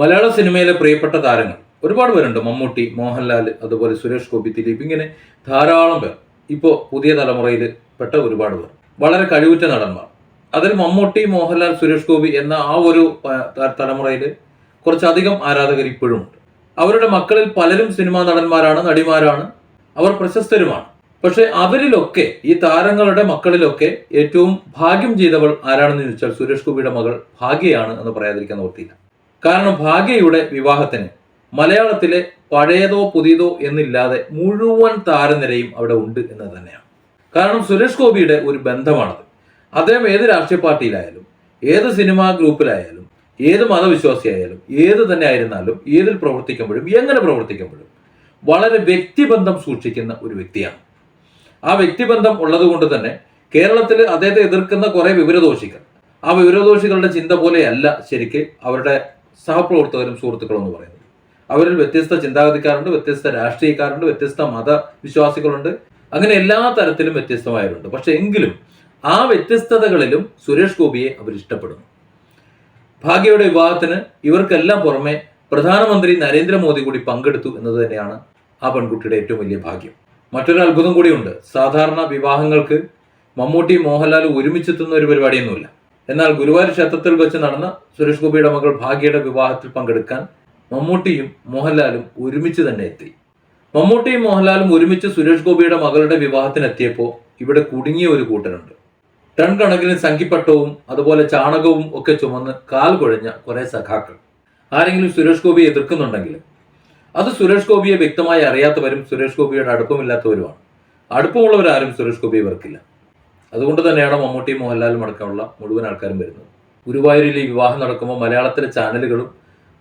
മലയാള സിനിമയിലെ പ്രിയപ്പെട്ട താരങ്ങൾ. ഒരുപാട് പേരുണ്ട്. മമ്മൂട്ടി മോഹൻലാൽ അതുപോലെ സുരേഷ് ഗോപി ദിലീപ് ഇങ്ങനെ ധാരാളം പേർ. ഇപ്പോൾ പുതിയ തലമുറയിൽ പെട്ട ഒരുപാട് പേർ. വളരെ കഴിവുറ്റ നടന്മാർ. അതിൽ മമ്മൂട്ടി മോഹൻലാൽ സുരേഷ് ഗോപി എന്ന ആ ഒരു തലമുറയിൽ കുറച്ചധികം ആരാധകർ ഇപ്പോഴും ഉണ്ട് അവരുടെ മക്കളിൽ പലരും സിനിമാ നടന്മാരാണ് നടിമാരാണ്. അവർ പ്രശസ്തരുമാണ്. പക്ഷെ അവരിലൊക്കെ ഈ താരങ്ങളുടെ മക്കളിലൊക്കെ ഏറ്റവും ഭാഗ്യം ചെയ്തവൾ ആരാണെന്ന് ചോദിച്ചാൽ സുരേഷ് ഗോപിയുടെ മകൾ ഭാഗ്യയാണ് എന്ന് പറയാതിരിക്കാൻ ഓർത്തില്ല കാരണം ഭാഗ്യയുടെ വിവാഹത്തിന് മലയാളത്തിലെ പഴയതോ പുതിയതോ എന്നില്ലാതെ മുഴുവൻ താരനിരയും അവിടെ ഉണ്ട് എന്ന് തന്നെയാണ്. കാരണം സുരേഷ് ഗോപിയുടെ ഒരു ബന്ധമാണത്. അദ്ദേഹം ഏത് രാഷ്ട്രീയ പാർട്ടിയിലായാലും ഏത് സിനിമാ ഗ്രൂപ്പിലായാലും ഏത് മതവിശ്വാസിയായാലും ഏത് തന്നെ ആയിരുന്നാലും ഏതിൽ പ്രവർത്തിക്കുമ്പോഴും എങ്ങനെ പ്രവർത്തിക്കുമ്പോഴും വളരെ വ്യക്തിബന്ധം സൂക്ഷിക്കുന്ന ഒരു വ്യക്തിയാണ്. ആ വ്യക്തിബന്ധം ഉള്ളതുകൊണ്ട് തന്നെ കേരളത്തിൽ അദ്ദേഹത്തെ എതിർക്കുന്ന കുറേ വിവരദോഷികൾ. ആ വിവരദോഷികളുടെ ചിന്ത പോലെയല്ല ശരിക്ക് അവരുടെ സഹപ്രവർത്തകരും സുഹൃത്തുക്കളും എന്ന് പറയുന്നത്. അവരിൽ വ്യത്യസ്ത ചിന്താഗതിക്കാരുണ്ട് വ്യത്യസ്ത രാഷ്ട്രീയക്കാരുണ്ട് വ്യത്യസ്ത മതവിശ്വാസികളുണ്ട്. അങ്ങനെ എല്ലാ തരത്തിലും വ്യത്യസ്തമായവരുണ്ട്. പക്ഷെ എങ്കിലും ആ വ്യത്യസ്തതകളിലും സുരേഷ് ഗോപിയെ അവർ ഇഷ്ടപ്പെടുന്നു. ഭാഗ്യയുടെ വിവാഹത്തിന് ഇവർക്കെല്ലാം പുറമെ പ്രധാനമന്ത്രി നരേന്ദ്രമോദി കൂടി പങ്കെടുത്തു എന്നത് തന്നെയാണ് ആ പെൺകുട്ടിയുടെ ഏറ്റവും വലിയ ഭാഗ്യം. മറ്റൊരു അത്ഭുതം കൂടിയുണ്ട്. സാധാരണ വിവാഹങ്ങൾക്ക് മമ്മൂട്ടി മോഹൻലാൽ ഒരുമിച്ചെത്തുന്ന ഒരു പരിപാടിയൊന്നുമില്ല. എന്നാൽ ഗുരുവായൂർ ക്ഷേത്രത്തിൽ വെച്ച് നടന്ന സുരേഷ് ഗോപിയുടെ മകൾ ഭാഗ്യയുടെ വിവാഹത്തിൽ പങ്കെടുക്കാൻ മമ്മൂട്ടിയും മോഹൻലാലും ഒരുമിച്ച് തന്നെ എത്തി. മമ്മൂട്ടിയും മോഹൻലാലും ഒരുമിച്ച് സുരേഷ് ഗോപിയുടെ മകളുടെ വിവാഹത്തിനെത്തിയപ്പോൾ ഇവിടെ കുടുങ്ങിയ ഒരു കൂട്ടരുണ്ട്. ടൺ കണക്കിന് സംഖിപ്പട്ടവും അതുപോലെ ചാണകവും ഒക്കെ ചുമന്ന് കാൽ കുഴഞ്ഞ കുറെ സഖാക്കൾ. ആരെങ്കിലും സുരേഷ് ഗോപിയെ എതിർക്കുന്നുണ്ടെങ്കിൽ അത് സുരേഷ് ഗോപിയെ വ്യക്തമായി അറിയാത്തവരും സുരേഷ് ഗോപിയുടെ അടുപ്പമില്ലാത്തവരുമാണ്. അടുപ്പമുള്ളവരാരും സുരേഷ് ഗോപിയെ വെറുക്കില്ല. അതുകൊണ്ട് തന്നെയാണ് മമ്മൂട്ടി മോഹൻലാലും അടക്കമുള്ള മുഴുവൻ ആൾക്കാരും വരുന്നത്. ഗുരുവായൂരിൽ ഈ വിവാഹം നടക്കുമ്പോൾ മലയാളത്തിലെ ചാനലുകളും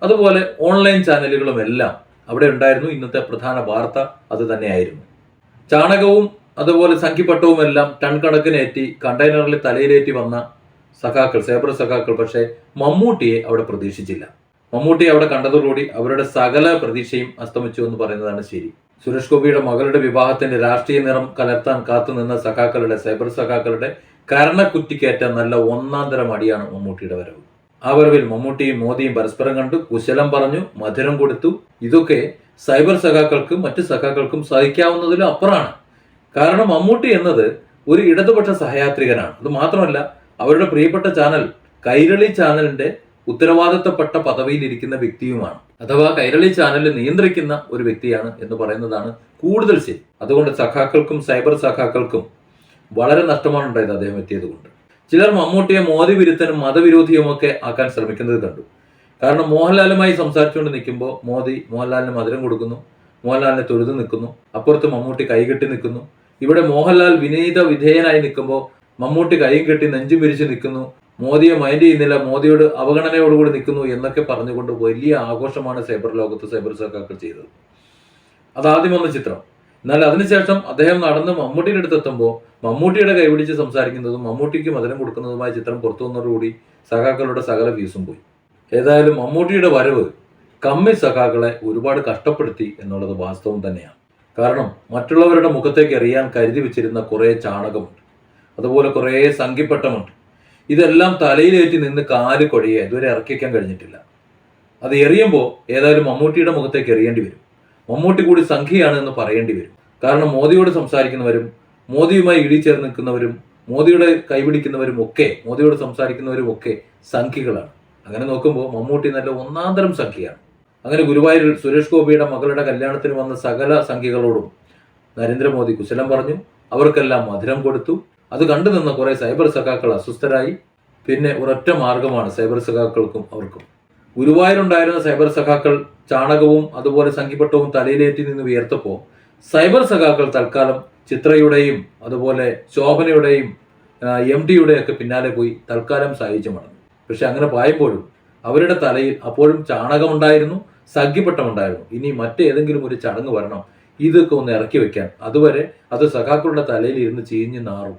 അതുപോലെ ഓൺലൈൻ ചാനലുകളും എല്ലാം അവിടെ ഉണ്ടായിരുന്നു. ഇന്നത്തെ പ്രധാന വാർത്ത അത് തന്നെയായിരുന്നു. ചാണകവും അതുപോലെ സംഖ്യപ്പട്ടവും എല്ലാം ടൺ കണക്കിനേറ്റി കണ്ടെയ്നറിൽ തലയിലേറ്റി വന്ന സഖാക്കൾ സേബ്ര സഖാക്കൾ പക്ഷേ മമ്മൂട്ടിയെ അവിടെ പ്രതീക്ഷിച്ചില്ല. മമ്മൂട്ടി അവിടെ കണ്ടതോടുകൂടി അവരുടെ സകല പ്രതീക്ഷയും അസ്തമിച്ചു എന്ന് പറയുന്നതാണ് ശരി. സുരേഷ് ഗോപിയുടെ മകളുടെ വിവാഹത്തിന്റെ രാഷ്ട്രീയ നിറം കലർത്താൻ കാത്തുനിന്ന സഖാക്കളുടെ സൈബർ സഖാക്കളുടെ കരണക്കുറ്റിക്കേറ്റ നല്ല ഒന്നാം തരം അടിയാണ് മമ്മൂട്ടിയുടെ വരവ്. ആ വരവിൽ മമ്മൂട്ടിയും മോദിയും പരസ്പരം കണ്ടു കുശലം പറഞ്ഞു മധുരം കൊടുത്തു. ഇതൊക്കെ സൈബർ സഖാക്കൾക്കും മറ്റു സഖാക്കൾക്കും സഹിക്കാവുന്നതിലും അപ്പുറമാണ്. കാരണം മമ്മൂട്ടി എന്നത് ഒരു ഇടതുപക്ഷ സഹയാത്രികനാണ്. അത് മാത്രമല്ല അവരുടെ പ്രിയപ്പെട്ട ചാനൽ കൈരളി ചാനലിന്റെ ഉത്തരവാദിത്തപ്പെട്ട പദവിയിലിരിക്കുന്ന വ്യക്തിയുമാണ്. അഥവാ കൈരളി ചാനൽ നിയന്ത്രിക്കുന്ന ഒരു വ്യക്തിയാണ് എന്ന് പറയുന്നതാണ് കൂടുതൽ ശരി. അതുകൊണ്ട് സഖാക്കൾക്കും സൈബർ സഖാക്കൾക്കും വളരെ നഷ്ടമാണ് ഉണ്ടായത് അദ്ദേഹം എത്തിയത് കൊണ്ട്. ചിലർ മമ്മൂട്ടിയെ മോദി വിരുദ്ധനും മതവിരോധിയുമൊക്കെ ആക്കാൻ ശ്രമിക്കുന്നത് കണ്ടു. കാരണം മോഹൻലാലുമായി സംസാരിച്ചുകൊണ്ട് നിൽക്കുമ്പോൾ മോദി മോഹൻലാലിന് മധുരം കൊടുക്കുന്നു മോഹൻലാലിനെ തൊഴുതു നിൽക്കുന്നു അപ്പുറത്ത് മമ്മൂട്ടി കൈകെട്ടി നിൽക്കുന്നു. ഇവിടെ മോഹൻലാൽ വിനീത വിധേയനായി നിൽക്കുമ്പോൾ മമ്മൂട്ടി കൈയും കെട്ടി നെഞ്ചും വിരിച്ച് നിൽക്കുന്നു മോദിയെ മൈൻഡ് ചെയ്യുന്നില്ല മോദിയോട് അവഗണനയോടുകൂടി നിൽക്കുന്നു എന്നൊക്കെ പറഞ്ഞുകൊണ്ട് വലിയ ആഘോഷമാണ് സൈബർ ലോകത്ത് സൈബർ സർക്കാക്കൾ ചെയ്തത്. അതാദ്യം വന്ന ചിത്രം. എന്നാൽ അതിനുശേഷം അദ്ദേഹം നടന്ന് മമ്മൂട്ടിയുടെ അടുത്ത് എത്തുമ്പോൾ മമ്മൂട്ടിയുടെ കൈപിടിച്ച് സംസാരിക്കുന്നതും മമ്മൂട്ടിക്ക് മധുരം കൊടുക്കുന്നതുമായ ചിത്രം പുറത്തു വന്നതോടുകൂടി സഖാക്കളുടെ സകല ഫീസും പോയി. ഏതായാലും മമ്മൂട്ടിയുടെ വരവ് കമ്മി സഖാക്കളെ ഒരുപാട് കഷ്ടപ്പെടുത്തി എന്നുള്ളത് വാസ്തവം തന്നെയാണ്. കാരണം മറ്റുള്ളവരുടെ മുഖത്തേക്ക് എറിയാൻ കരുതി വെച്ചിരുന്ന കുറേ ചാണകമുണ്ട്. അതുപോലെ കുറേ സംഖ്യപ്പെട്ടമുണ്ട് ഇതെല്ലാം തലയിലേറ്റി നിന്ന് കാൽ കൊഴിയെ ഇതുവരെ ഇറക്കി വയ്ക്കാൻ കഴിഞ്ഞിട്ടില്ല. അത് എറിയുമ്പോൾ ഏതായാലും മമ്മൂട്ടിയുടെ മുഖത്തേക്ക് എറിയേണ്ടി വരും. മമ്മൂട്ടി കൂടി സംഖ്യയാണ് എന്ന് പറയേണ്ടി വരും. കാരണം മോദിയോട് സംസാരിക്കുന്നവരും മോദിയുമായി ഇടിച്ചേർന്ന് നിൽക്കുന്നവരും മോദിയുടെ കൈപിടിക്കുന്നവരും ഒക്കെ മോദിയോട് സംസാരിക്കുന്നവരും ഒക്കെ സംഖ്യകളാണ്. അങ്ങനെ നോക്കുമ്പോൾ മമ്മൂട്ടി നല്ല ഒന്നാന്തരം സംഖ്യയാണ്. അങ്ങനെ ഗുരുവായൂരിൽ സുരേഷ് ഗോപിയുടെ മകളുടെ കല്യാണത്തിന് വന്ന സകല സംഖ്യകളോടും നരേന്ദ്രമോദി കുശലം പറഞ്ഞു. അവർക്കെല്ലാം മധുരം കൊടുത്തു. അത് കണ്ടു നിന്ന കുറെ സൈബർ സഖാക്കൾ അസ്വസ്ഥരായി. പിന്നെ ഒരൊറ്റ മാർഗമാണ് സൈബർ സഖാക്കൾക്കും അവർക്കും. ഗുരുവായൂരുണ്ടായിരുന്ന സൈബർ സഖാക്കൾ ചാണകവും അതുപോലെ സംഖ്യപ്പെട്ടവും തലയിലേറ്റി നിന്ന് ഉയർത്തപ്പോൾ സൈബർ സഖാക്കൾ തൽക്കാലം ചിത്രയുടെയും അതുപോലെ ശോഭനയുടെയും എം ഡിയുടെയും ഒക്കെ പിന്നാലെ പോയി തൽക്കാലം സഹിച്ചു മടങ്ങി പക്ഷെ അങ്ങനെ പായുമ്പോഴും അവരുടെ തലയിൽ അപ്പോഴും ചാണകമുണ്ടായിരുന്നു സഖ്യപ്പെട്ടമുണ്ടായിരുന്നു ഇനി മറ്റേതെങ്കിലും ഒരു ചടങ്ങ് വരണം. ഇതൊക്കെ ഒന്ന് ഇറക്കി വെക്കാൻ. അതുവരെ അത് സഖാക്കളുടെ തലയിൽ ഇരുന്ന് ചീഞ്ഞ് നാറും.